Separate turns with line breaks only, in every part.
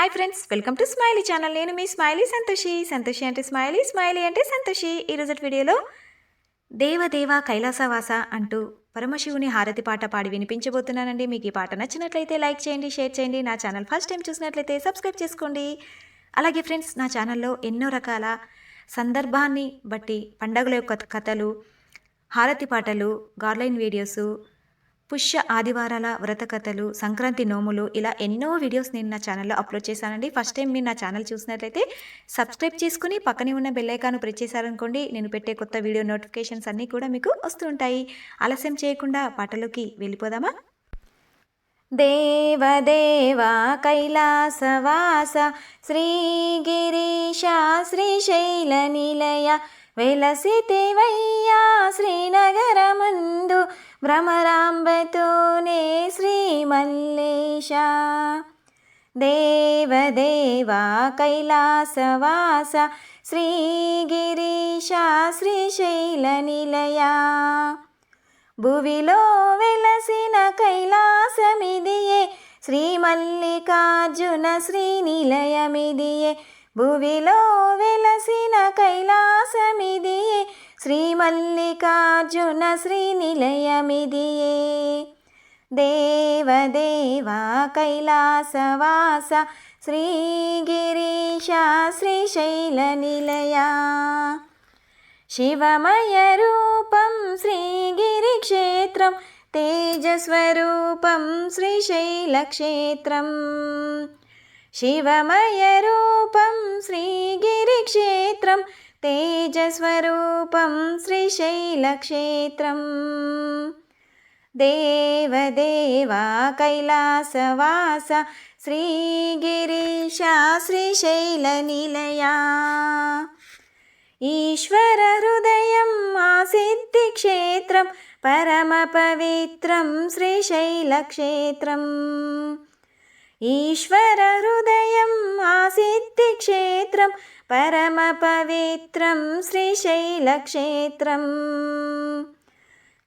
Hi friends welcome to smiley channel నేను మీ smiley Santoshi. Santoshi అంటే స్మైలీ స్మైలీ అంటే సంతోషి. ఈరోజు వీడియోలో దేవదేవ కైలాసవాస అంటూ పరమశివుని హారతి పాట పాడి వినిపించబోతున్నానండి. మీకు ఈ పాట నచ్చినట్లయితే లైక్ చేయండి షేర్ చేయండి. నా ఛానల్ ఫస్ట్ టైం చూసినట్లయితే సబ్స్క్రైబ్ చేసుకోండి. అలాగే ఫ్రెండ్స్ నా ఛానల్లో ఎన్నో రకాల సందర్భాన్ని బట్టి పండగల యొక్క కథలు హారతి పాటలు గార్లైన్ వీడియోసు పుష్య ఆదివారాల వ్రత కథలు సంక్రాంతి నోములు ఇలా ఎన్నో వీడియోస్ నేను నా ఛానల్లో అప్లోడ్ చేశానండి. ఫస్ట్ టైం మీరు నా ఛానల్ చూసినట్లయితే సబ్స్క్రైబ్ చేసుకుని పక్కనే ఉన్న బెల్లైకాను ప్రెస్ చేశారనుకోండి నేను పెట్టే కొత్త వీడియో నోటిఫికేషన్స్ అన్నీ కూడా మీకు వస్తూ ఉంటాయి. ఆలస్యం చేయకుండా పాటలోకి వెళ్ళిపోదామా? దేవదేవ కైలాసవాస శ్రీగిరీశ శ్రీశైల నిలయ వెలసితివయ్యా శ్రీనగరమందు భ్రమరాంబతోనే శ్రీమల్లేశ దేవదేవా కైలాసవాస శ్రీగిరీశ శ్రీశైల నిలయా భువిలో వెలసిన కైలాసమిదియే శ్రీ మల్లికార్జున శ్రీనిలయమిదియే భువిలో వెలసిన కైలాసమిదియే శ్రీమల్లికార్జున శ్రీనిలయమిదియే. దేవదేవా కైలాసవాస శ్రీగిరీశ శ్రీశైల నిలయా శివమయ రూపం శ్రీగిరిక్షేత్రం शिवमयरूपं श्रीगिरिक्षेत्रं तेजस्वरूपं श्रीशैलक्षेत्रम्। देवदेवा कैलासवास श्रीगिरीशा श्रीशैलनिलया। ईश्वरहृदयम् आसिद्धिक्षेत्रं परमपवित्रं श्रीशैलक्षेत्रम्। ईश्वरहृदयम् आसीत्क्षेत्रं परमपवित्रं श्रीशैलक्षेत्रम्।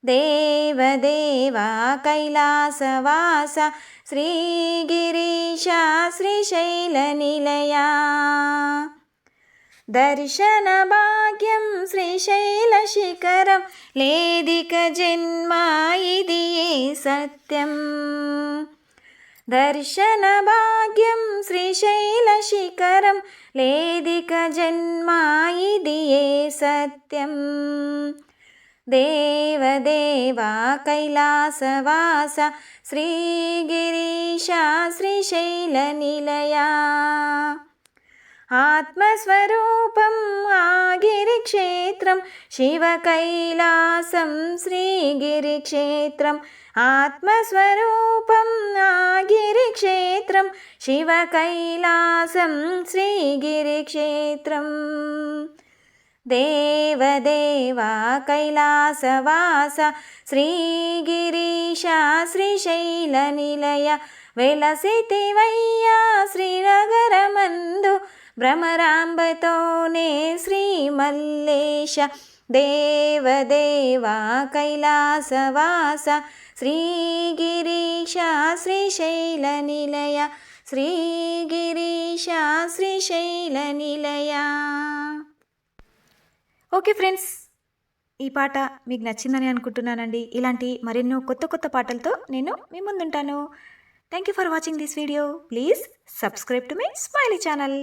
देवदेवा कैलासवास श्रीगिरीशा श्रीशैलनिलया। दर्शनभाग्यं श्रीशैलशिखरं लेदिकजन्मा लेधिकजन्मायिति सत्यम्। दर्शनभाग्यं श्रीशैलशिखरं लेधिकजन्मायिदिये सत्यम्। देवदेवा कैलासवास श्रीगिरीशा श्रीशैलनिलया। ఆత్మస్వరూపం ఆగిరిక్షేత్రం శివకైలాసం శ్రీగిరిక్షేత్రం. ఆత్మస్వరూపం ఆగిరిక్షేత్రం శివకైలాసం శ్రీగిరిక్షేత్రం. దేవదేవా కైలాసవాస శ్రీగిరీశ శ్రీశైల నిలయ వెలసితివయ్యా భ్రమరాంబతోనే శ్రీ శ్రీమల్లేశ దేవదేవా కైలాసవాస శ్రీగిరీశ శ్రీశైల నిలయ శ్రీగిరీశ శ్రీశైల నిలయ. ఓకే ఫ్రెండ్స్ ఈ పాట మీకు నచ్చిందని అనుకుంటున్నానండి. ఇలాంటి మరెన్నో కొత్త కొత్త పాటలతో నేను మీ ముందుంటాను. Thank you for watching this video please subscribe to my smiley channel